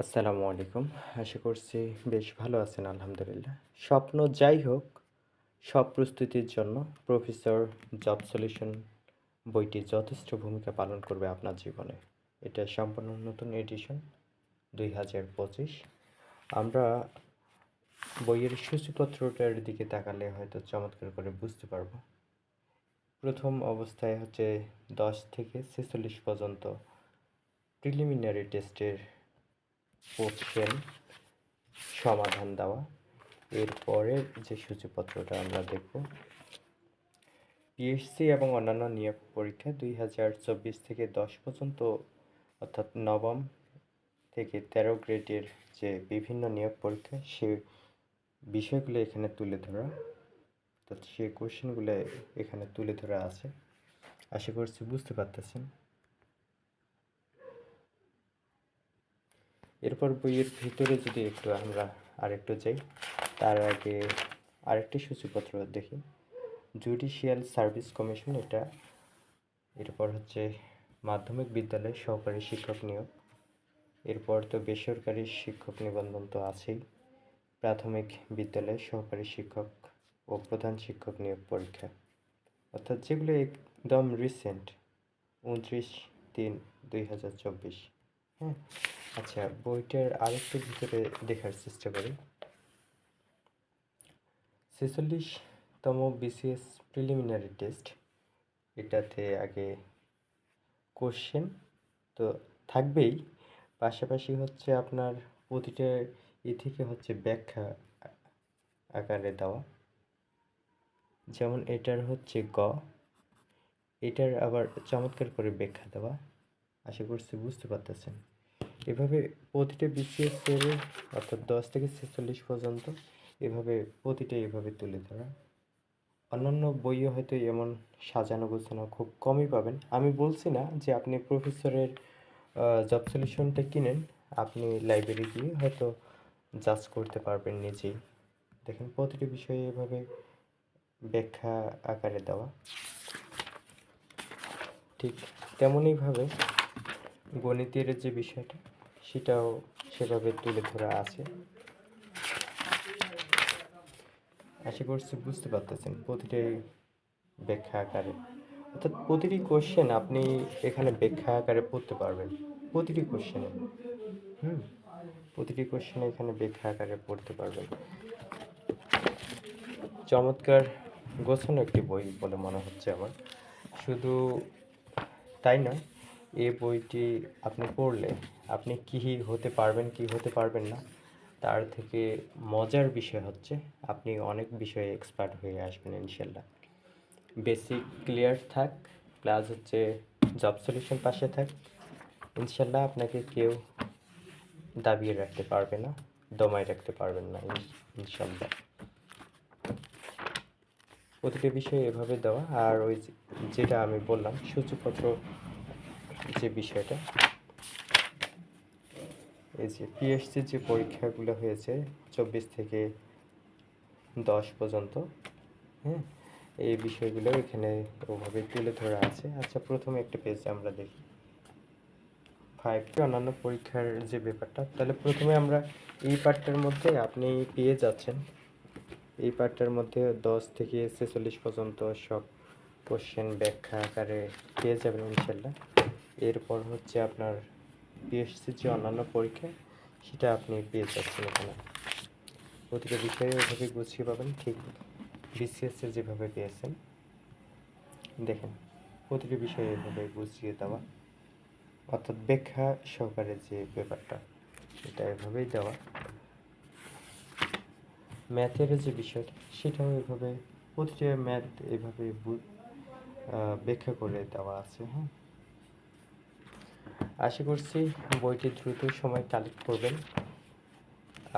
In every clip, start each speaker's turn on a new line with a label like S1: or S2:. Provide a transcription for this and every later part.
S1: আসসালামু আলাইকুম। আশা করছি বেশ ভালো আছেন, আলহামদুলিল্লাহ। স্বপ্ন যাই হোক, সব প্রস্তুতির জন্য প্রফেসর জব সলিউশন বইটি যথেষ্ট ভূমিকা পালন করবে আপনার জীবনে। এটা সম্পূর্ণ নতুন এডিশন দুই হাজার পঁচিশ। আমরা বইয়ের সূচিপত্রটার দিকে তাকালে হয়তো চমৎকার করে বুঝতে পারব। প্রথম অবস্থায় হচ্ছে দশ থেকে ছেচল্লিশ পর্যন্ত প্রিলিমিনারি টেস্টের কোশ্চেন সমাধান দেওয়া। এরপরের যে সূচিপত্রটা আমরা দেখব পিএসসি এবং অন্যান্য নিয়োগ পরীক্ষা দুই হাজার চব্বিশ থেকে দশ পর্যন্ত, অর্থাৎ নবম থেকে তেরো গ্রেডের যে বিভিন্ন নিয়োগ পরীক্ষা, সে বিষয়গুলো এখানে তুলে ধরা, অর্থাৎ সে কোশ্চেনগুলো এখানে তুলে ধরা আছে। আশা করছি বুঝতে পারতেছেন। এরপর বইয়ের ভিতরে যদি একটু আমরা আরেকটু যাই, তার আগে আরেকটি সূচিপত্র দেখি। জুডিশিয়াল সার্ভিস কমিশন এটা। এরপর হচ্ছে মাধ্যমিক বিদ্যালয় সহকারী শিক্ষক নিয়োগ। এরপর তো বেসরকারি শিক্ষক নিবন্ধন তো আছেই। প্রাথমিক বিদ্যালয়ে সহকারী শিক্ষক ও প্রধান শিক্ষক নিয়োগ পরীক্ষা। অর্থাৎ যেগুলো একদম রিসেন্ট উনত্রিশ তিন দুই হাজার চব্বিশ হ্যাঁ? আচ্ছা বইটার আরেকটু ভিতরে দেখার চেষ্টা করি। ছেচল্লিশতম বিসিএস প্রিলিমিনারি টেস্ট এটাতে আগে কোশ্চেন তো থাকবেই। পাশাপাশি হচ্ছে আপনার প্রতিটা ই থেকে হচ্ছে ব্যাখ্যা আকারে দেওয়া। যেমন এটার হচ্ছে গ, এটার আবার চমৎকার করে ব্যাখ্যা দেওয়া। আশা করছি বুঝতে পারতেছেন। এভাবে প্রতিটা বিসিএস এর অর্থাৎ দশ থেকে ছেচল্লিশ পর্যন্ত, এভাবে প্রতিটা এভাবে তুলে ধরা। অন্যান্য বইও হয়তো এমন সাজানো গোছানো খুব কমই পাবেন। আমি বলছি না যে আপনি প্রফেসরের জব সলিউশনটা কিনেন, আপনি লাইব্রেরি গিয়ে হয়তো জাজ করতে পারবেন নিজেই। দেখেন প্রতিটি বিষয়ে এভাবে ব্যাখ্যা আকারে দেওয়া। ঠিক তেমনইভাবে গণিতের যে বিষয়টা সেটাও সেভাবে তুলে ধরা আছে। আশা করছি বুঝতে পারতেছেন প্রতিটাই ব্যাখ্যা আকারে। অর্থাৎ প্রতিটি কোশ্চেন আপনি এখানে ব্যাখ্যা আকারে পড়তে পারবেন। প্রতিটি কোশ্চেনে হুম? প্রতিটি কোশ্চেনে এখানে ব্যাখ্যা আকারে পড়তে পারবেন। চমৎকার গোছানো একটি বই বলে মনে হচ্ছে আমার। শুধু তাই নয় এই বইটি আপনি পড়লে আপনি কী হতে পারবেন, কি হতে পারবেন না, তার থেকে মজার বিষয় হচ্ছে আপনি অনেক বিষয়ে এক্সপার্ট হয়ে আসবেন ইনশাল্লাহ। বেসিক ক্লিয়ার থাক প্লাস হচ্ছে জব সলিউশন পাশে থাক। ইনশাল্লাহ আপনাকে কেউ দাবিয়ে রাখতে পারবে না, দমায় রাখতে পারবেন না ইনশাল্লাহ। প্রতিটা বিষয়ে এভাবে দেওয়া, আর ওই যেটা আমি বললাম সূচিপত্র যে বিষয়টা এই যে পিএসসির যে পরীক্ষাগুলো হয়েছে চব্বিশ থেকে দশ পর্যন্ত হ্যাঁ এই বিষয়গুলো এখানে ওভাবে তুলে ধরা আছে। আচ্ছা প্রথমে একটা পেজ আমরা দেখি। ফাইভ কি অন্যান্য পরীক্ষার যে ব্যাপারটা, তাহলে প্রথমে আমরা এই পার্টটার মধ্যে আপনি পেয়ে যাচ্ছেন। এই পার্টটার মধ্যে দশ থেকে ছেচল্লিশ পর্যন্ত সব কোশ্চেন ব্যাখ্যা আকারে পেয়ে যাবেন ইনশাল্লাহ। এরপর হচ্ছে আপনার পিএসসির যে অন্যান্য পরীক্ষা সেটা আপনি পেয়ে যাচ্ছেন এখানে। প্রতিটা বিষয়ে ওইভাবে গুছিয়ে পাবেন, ঠিক বিসিএসের যেভাবে পেয়েছেন। দেখেন, প্রতিটি বিষয়ে এভাবে গুছিয়ে দেওয়া, অর্থাৎ ব্যাখ্যা সহকারে যে ব্যাপারটা, সেটা এভাবেই দেওয়া। ম্যাথের যে বিষয়টা, সেটাও এভাবে, প্রতিটা ম্যাথ এভাবে ব্যাখ্যা করে দেওয়া আছে হ্যাঁ? আশা করছি বইটি দ্রুত সময় কালেক্ট করবেন।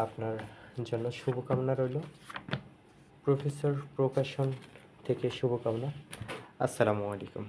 S1: আপনার জন্য শুভকামনা রইল। প্রফেসর প্রকাশন থেকে শুভকামনা। আসসালামু আলাইকুম।